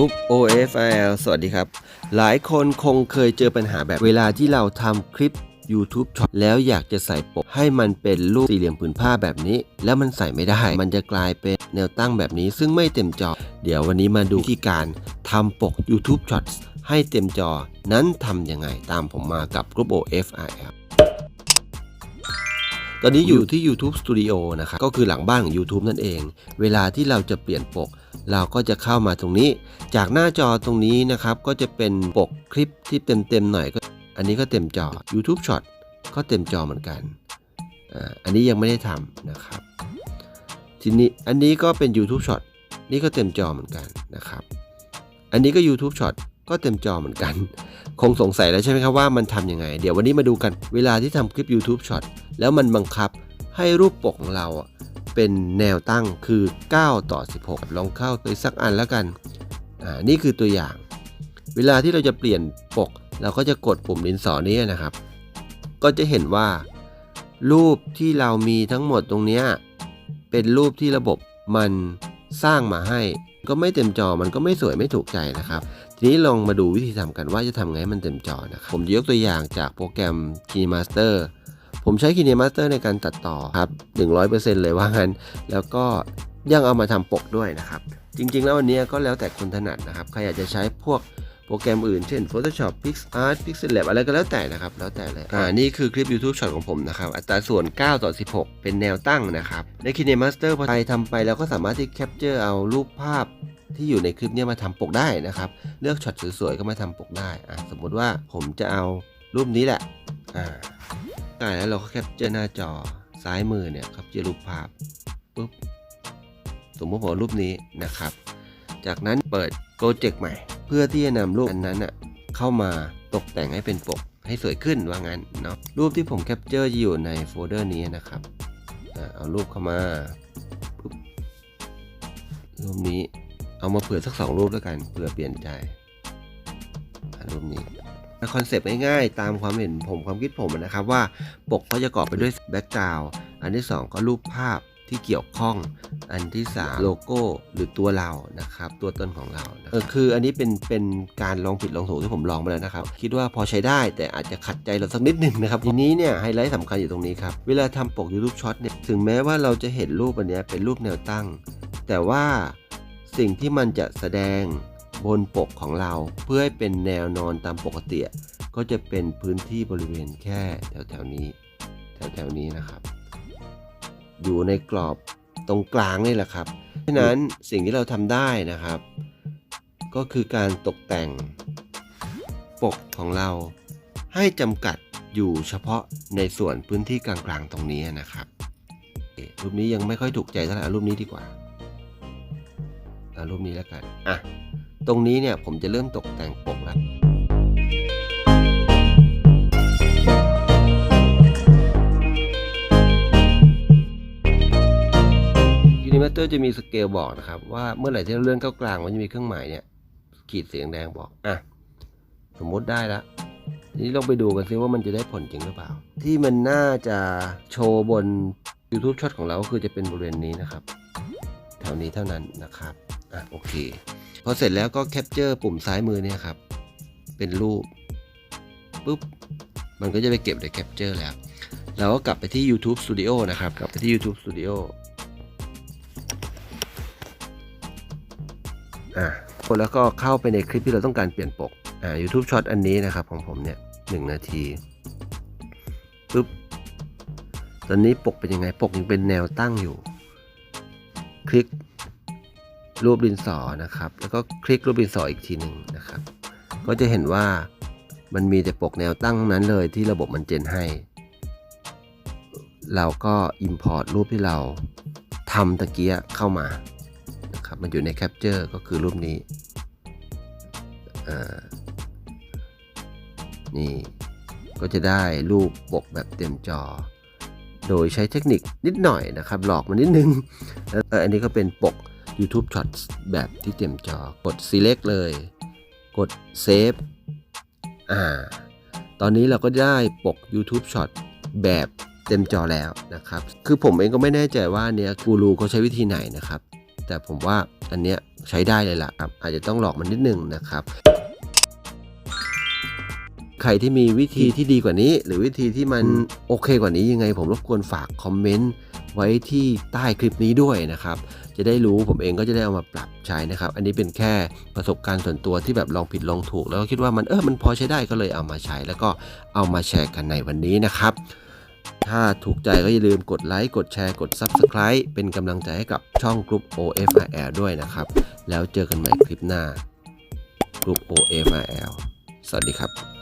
รุ๊ป OFL สวัสดีครับ หลายคนคงเคยเจอปัญหาแบบเวลาที่เราทำคลิป YouTube ช็อตแล้วอยากจะใส่ปกให้มันเป็นรูปสี่เหลี่ยมผืนผ้าแบบนี้ แล้วมันใส่ไม่ได้ มันจะกลายเป็นแนวตั้งแบบนี้ ซึ่งไม่เต็มจอ เดี๋ยววันนี้มาดูวิธีการทำปก YouTube Shots ให้เต็มจอ นั้นทำยังไงตามผมมากับกรุ๊ป OFL ตอนนี้อยู่ที่ YouTube Studio นะครับ ก็คือหลังบ้านของ YouTube นั่นเอง เวลาที่เราจะเปลี่ยนปก เราก็จะเข้ามาตรงนี้ จากหน้าจอตรงนี้นะครับ ก็จะเป็นปกคลิปที่เต็มๆหน่อยก็ อันนี้ก็เต็มจอ YouTube Shot ก็เต็มจอเหมือนกันอ่าอันนี้ยังไม่ได้ทำนะครับ ทีนี้อันนี้ก็เป็น YouTube Shot นี่ก็เต็มจอเหมือนกันนะครับ อันนี้ก็ YouTube Shot ก็เต็มจอเหมือนกัน คงสงสัยแล้วใช่ไหมครับว่ามันทำยังไง เดี๋ยววันนี้มาดูกัน เวลาที่ทำคลิป YouTube Shot แล้วมันบังคับให้รูปปกของเรา เป็นแนวตั้งคือ 9 ต่อ 16 ลองเข้าไปสักอันแล้วกัน อ่า นี่คือตัวอย่าง เวลาที่เราจะเปลี่ยนปก เราก็จะกดปุ่มดินสอนี้นะครับ ก็จะเห็นว่า รูปที่เรามีทั้งหมดตรงนี้ เป็นรูปที่ระบบมันสร้างมาให้ ก็ไม่เต็มจอมันก็ไม่สวยไม่ถูกใจนะครับ ทีนี้ลองมาดูวิธีทำกันว่าจะทำไงให้มันเต็มจอนะครับ ผมยกตัวอย่างจากโปรแกรม KineMaster ผมใช้ KineMaster ในการตัดต่อครับ 100%เลยว่างั้น แล้วก็ยังเอามาทำปกด้วยนะครับ จริงๆ แล้วอันนี้ก็แล้วแต่คนถนัดนะครับ ใครอยากจะใช้พวกโปรแกรมอื่น เช่น Photoshop PixArt Pixellab อะไรก็แล้วแต่นะครับ แล้วแต่เลย อ่า นี่คือคลิป YouTube Shot ของผมนะครับ อัตราส่วน 9 ต่อ 16 เป็นแนวตั้งนะครับ ใน KineMaster พอใครทำไปแล้วก็สามารถที่แคปเจอร์เอารูปภาพที่อยู่ในคลิปนี้มาทำปกได้นะครับ เลือกช็อตสวยๆก็มาทำปกได้อะสมมุติว่าผมจะเอารูปนี้แหละ อ่า ได้แล้วเราก็แคปเจอร์หน้าจอซ้ายมือเนี่ยแคปเจอรูปภาพปุ๊บสมมติผมรูปนี้นะครับ จากนั้นเปิดโปรเจกต์ใหม่ เพื่อที่จะนำรูปอันนั้นอะเข้ามาตกแต่งให้เป็นปกให้สวยขึ้นว่างั้นเนาะรูปที่ผมแคปเจอร์อยู่ในโฟลเดอร์นี้นะครับอเอารูปเข้ามาปุ๊บรูปนี้เอามาเผื่อสักสองรูปแล้วกันเผื่อเปลี่ยนใจรูปนี้ คอนเซปต์ง่ายๆ ตามความเห็นผมความคิดผมนะครับว่าปกก็จะก่อไปด้วยแบ็กกราวด์อันที่สองก็รูปภาพที่เกี่ยวข้อง อันที่ 3 โลโก้หรือตัวเรานะครับ ตัวตนของเราเออคืออันนี้เป็นเป็นการลองผิดลองถูกที่ผมลองมาแล้วนะครับ คิดว่าพอใช้ได้แต่อาจจะขัดใจเราสักนิดหนึ่งนะครับ ทีนี้เนี่ยไฮไลท์สำคัญอยู่ตรงนี้ครับ เวลาทำปก YouTube Shot เนี่ยถึงแม้ว่าเราจะเห็นรูปอันเนี้ยเป็นรูปแนวตั้ง แต่ว่าสิ่งที่มันจะแสดง บนปกของเราเพื่อให้เป็นแนวนอนตามปกติก็จะเป็นพื้นที่บริเวณแค่แถวๆนี้ แถวๆนี้นะครับ อยู่ในกรอบตรงกลางนี่แหละครับเพราะฉะนั้นสิ่งที่เราทำได้นะครับ ก็คือการตกแต่งปกของเรา ให้จำกัดอยู่เฉพาะในส่วนพื้นที่กลางๆตรงนี้นะครับรูปนี้ยังไม่ค่อยถูกใจเท่าไหร่รูปนี้ดีกว่ารูปนี้แล้วกันอะ ตรงนี้เนี่ยผมจะเริ่มตกแต่งปกแล้วยูนิเมเตอร์จะมีสเกลบอกนะครับ ว่าเมื่อไหร่ที่เราเลื่อนเข้ากลางมันจะมีเครื่องหมายเนี่ย ขีดเสียงแดงบอกอะสมมติได้แล้วทีนี้ลองไปดูกันซิว่ามันจะได้ผลจริงหรือเปล่า ที่มันน่าจะโชว์บน YouTube ช็อตของเราก็คือจะเป็นบริเวณนี้นะครับ แถวนี้เท่านั้นนะครับ อะโอเค พอเสร็จแล้วก็แคปเจอร์ปุ่มซ้ายมือเนี่ยครับ เป็นรูปปุ๊บ มันก็จะไปเก็บในแคปเจอร์แล้วเราก็กลับไปที่ YouTube Studio นะครับ กลับไปที่ YouTube Studio อะแล้วก็เข้าไปในคลิปที่เราต้องการเปลี่ยนปก อ่า YouTube Short อันนี้นะครับของผมเนี่ยหนึ่งนาทีปุ๊บ ตอนนี้ปกเป็นยังไง ปกยังเป็นแนวตั้งอยู่ คลิก รูปดินสอนะครับ แล้วก็คลิกรูปดินสออีกทีหนึ่งนะครับ ก็จะเห็นว่ามันมีแต่ปกแนวตั้งนั้นเลยที่ระบบมันเจนให้ เราก็ Import รูปที่เราทำตะเกียเข้ามานะครับมันอยู่ในแคปเจอร์ก็คือรูปนี้อ่านี่ก็จะได้รูปปกแบบเต็มจอ โดยใช้เทคนิคนิดหน่อยนะครับ หลอกมานิดนึงแล้วอันนี้ก็เป็นปก YouTube Shots แบบที่เต็มจอกด select เลย กด save อ่า ตอนนี้เราก็ได้ปก YouTube Shot แบบเต็มจอแล้วนะครับ คือผมเองก็ไม่แน่ใจว่าเนี้ยกูรูเขาใช้วิธีไหนนะครับ แต่ผมว่าอันเนี้ยใช้ได้เลยล่ะครับ อาจจะต้องหลอกมันนิดนึงนะครับ ใครที่มีวิธีที่ดีกว่านี้ หรือวิธีที่มันโอเคกว่านี้ยังไง ผมรบกวนฝากคอมเมนต์ ไว้ที่ใต้คลิปนี้ด้วยนะครับ จะได้รู้ผมเองก็จะได้เอามาปรับใช้นะครับ อันนี้เป็นแค่ประสบการณ์ส่วนตัวที่แบบลองผิดลองถูก แล้วก็คิดว่ามันเออมันพอใช้ได้ก็เลยเอามาใช้ แล้วก็เอามาแชร์กันในวันนี้นะครับ ถ้าถูกใจก็อย่าลืมกดไลค์กดแชร์กด Subscribe เป็นกำลังใจให้กับช่องกลุ่ม OFR ด้วยนะครับ แล้วเจอกันใหม่คลิปหน้ากลุ่ม OFR สวัสดีครับ